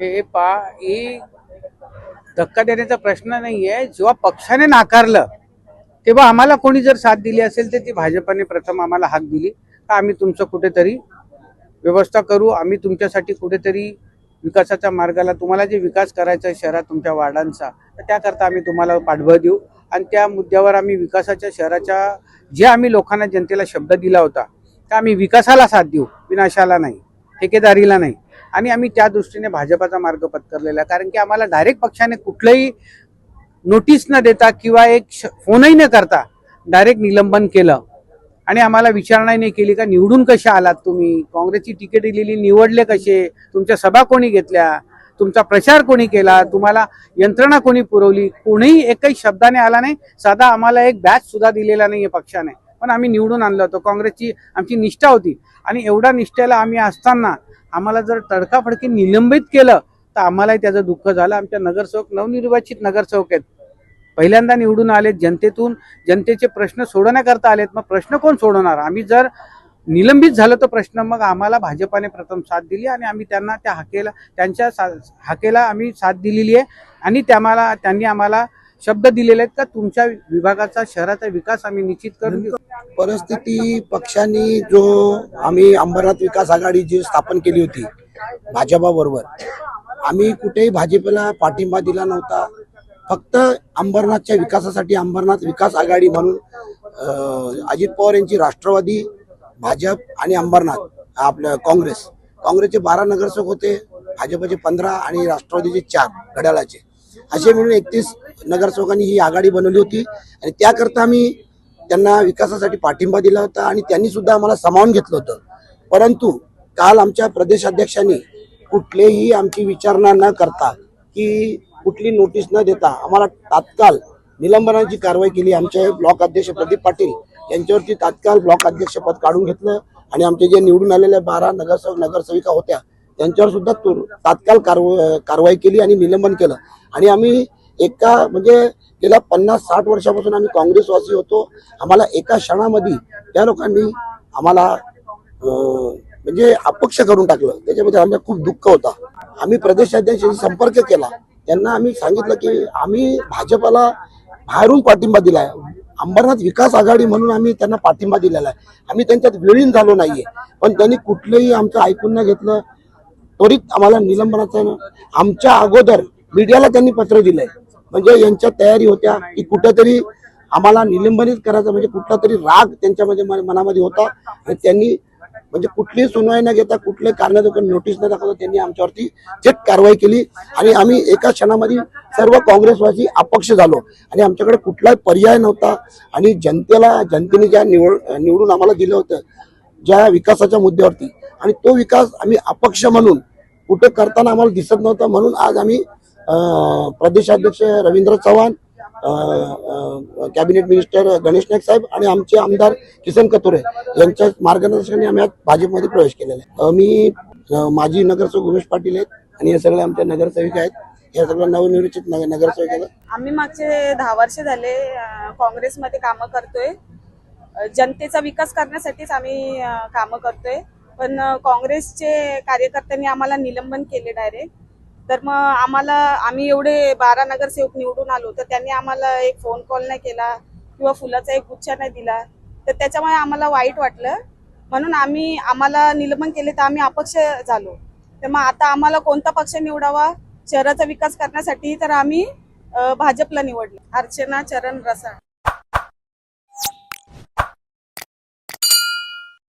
हे पा ही धक्का देण्याचा प्रश्न नाही आहे जेव्हा पक्षाने नाकारलं तेव्हा आम्हाला कोणी जर साथ दिली असेल तर ती भाजपाने प्रथम आम्हाला हाक दिली. का आम्ही तुमचं कुठेतरी व्यवस्था करू? आम्ही तुमच्यासाठी कुठेतरी विकासाच्या मार्गाला तुम्हाला जे विकास करायचा आहे शहरात तुमच्या वार्डांचा तर त्याकरता आम्ही तुम्हाला पाठबळ देऊ. आणि त्या मुद्द्यावर आम्ही विकासाच्या शहराच्या जे आम्ही लोकांना जनतेला शब्द दिला होता त्या आम्ही विकासाला साथ देऊ? विनाशाला नाही. ठेकेदारीला नाही. आणि आम्ही त्या दृष्टीने भाजपाचा मार्ग पत्करलेला कारण की आम्हाला डायरेक्ट पक्षाने कुठलंही नोटीस न देता किंवा एक श- फोनही न करता डायरेक्ट निलंबन केलं. आणि आम्हाला विचारणा नाही केली का निवडून कशा आलात तुम्ही? काँग्रेसची तिकीट दिलेली निवडले कसे? तुमच्या सभा कोणी घेतल्या? तुमचा प्रचार कोणी केला? तुम्हाला यंत्रणा कोणी पुरवली? कोणीही एकही शब्दाने आला नाही. साधा आम्हाला एक बॅच सुद्धा दिलेला आहे पक्षाने. पण आम्ही निवडून आणलं होतं. काँग्रेसची आमची निष्ठा होती. आणि एवढ्या निष्ठेला आम्ही असताना आम्हाला जर तडकाफडकी निलंबित केलं तर आम्हालाही त्याचं दुःख झालं. आमच्या नगरसेवक नवनिर्वाचित नगरसेवक आहेत. पहिल्यांदा निवडून आलेत जनतेतून. जनतेचे प्रश्न सोडवण्याकरता आलेत. मग प्रश्न कोण सोडवणार? आम्ही जर निलंबित झालं तर प्रश्न मग आम्हाला भाजपाने प्रथम साथ दिली आणि आम्ही त्यांना त्या हाकेला त्यांच्या सा हाकेला आम्ही साथ दिलेली आहे. आणि त्यामाला त्यांनी आम्हाला शब्द दिलेले आहेत का तुमच्या विभागाचा शहराचा विकास आम्ही निश्चित करून परिस्थिती पक्षांनी जो आम्ही अंबरनाथ विकास आघाडी जी स्थापन केली होती भाजपाबरोबर आम्ही कुठेही भाजपला पाठिंबा दिला नव्हता. फक्त अंबरनाथच्या विकासासाठी अंबरनाथ विकास आघाडी म्हणून अजित पवार यांची राष्ट्रवादी भाजप आणि अंबरनाथ आपलं काँग्रेस. काँग्रेसचे बारा नगरसेवक होते भाजपचे पंधरा आणि राष्ट्रवादीचे चार घड्याळाचे. असे मिळून एकतीस नगरसेवकांनी ही आघाडी बनवली होती आणि त्याकरता आम्ही त्यांना विकासासाठी पाठिंबा दिला होता आणि त्यांनी सुद्धा आम्हाला सामावून घेतलं होतं. परंतु काल आमच्या प्रदेशाध्यक्षांनी कुठलेही आमची विचारणा न करता की कुठली नोटीस न देता आम्हाला तात्काळ निलंबनाची कारवाई केली. आमचे ब्लॉक अध्यक्ष प्रदीप पाटील यांच्यावरती तात्काळ ब्लॉक अध्यक्षपद काढून घेतलं आणि आमचे जे निवडून आलेल्या बारा नगरसेवक नगरसेविका होत्या त्यांच्यावर सुद्धा तात्काळ कारवाई केली आणि निलंबन केलं. आणि आम्ही एका म्हणजे गेल्या पन्नास साठ वर्षापासून आम्ही काँग्रेसवासी होतो. आम्हाला एका क्षणामध्ये त्या लोकांनी आम्हाला म्हणजे अपक्ष करून टाकलं. त्याच्यामध्ये आमच्या खूप दुःख होता. आम्ही प्रदेशाध्यक्षांशी संपर्क केला. त्यांना आम्ही सांगितलं की आम्ही भाजपाला बाहेरून पाठिंबा दिलाय. अंबरनाथ विकास आघाडी म्हणून आम्ही त्यांना पाठिंबा दिलेला आहे. आम्ही त्यांच्यात विलीन झालो नाहीये. पण त्यांनी कुठलंही आमचं ऐकून न घेतलं. त्वरित आम्हाला निलंबनाचं आमच्या अगोदर मीडियाला त्यांनी पत्र दिलंय. म्हणजे यांच्या तयारी होत्या की कुठंतरी आम्हाला निलंबनित करायचं म्हणजे कुठला तरी राग त्यांच्यामध्ये मनामध्ये होता आणि त्यांनी म्हणजे कुठलीही सुनवाई न घेता कुठले कारण नोटीस न दाखवता त्यांनी आमच्यावरती थेट कारवाई केली आणि आम्ही एका क्षणामध्ये सर्व काँग्रेसवासी अपक्ष झालो आणि आमच्याकडे कुठलाही पर्याय नव्हता आणि जनतेला जनतेने ज्या निवड निवडून आम्हाला दिलं होतं ज्या विकासाच्या मुद्द्यावरती आणि तो विकास आम्ही अपक्ष म्हणून कुठे करताना आम्हाला दिसत नव्हता म्हणून आज आम्ही प्रदेशाध्यक्ष रवींद्र चव्हाण कॅबिनेट मिनिस्टर गणेश नाईक साहेब आणि आमचे आमदार किसन कतुरे यांच्या मार्गदर्शनाने आम्ही आज भाजपमध्ये प्रवेश केलेला आहे. मी माजी नगरसेवक उमेश पाटील आहेत आणि हे सगळे आमच्या नगरसेविका आहेत. या सगळ्या नवनिर्वाचित नगर नगरसेविका आहेत. आम्ही मागचे दहा वर्ष झाले काँग्रेसमध्ये कामं करतोय. जनतेचा विकास करण्यासाठीच आम्ही कामं करतोय. पण काँग्रेसचे कार्यकर्त्यांनी आम्हाला निलंबन केले डायरेक्ट. तर मग आम्हाला आम्ही एवढे बारा नगरसेवक निवडून आलो तर त्यांनी आम्हाला एक फोन कॉल नाही केला किंवा फुलाचा एक गुच्छा नाही दिला. तर त्याच्यामुळे आम्हाला वाईट वाटलं. म्हणून आम्ही आम्हाला निलंबन केले तर आम्ही अपक्ष झालो. तर मग आता आम्हाला कोणता पक्ष निवडावा? शहराचा विकास करण्यासाठी तर आम्ही भाजपला निवडलं. अर्चना चरण रसाळ.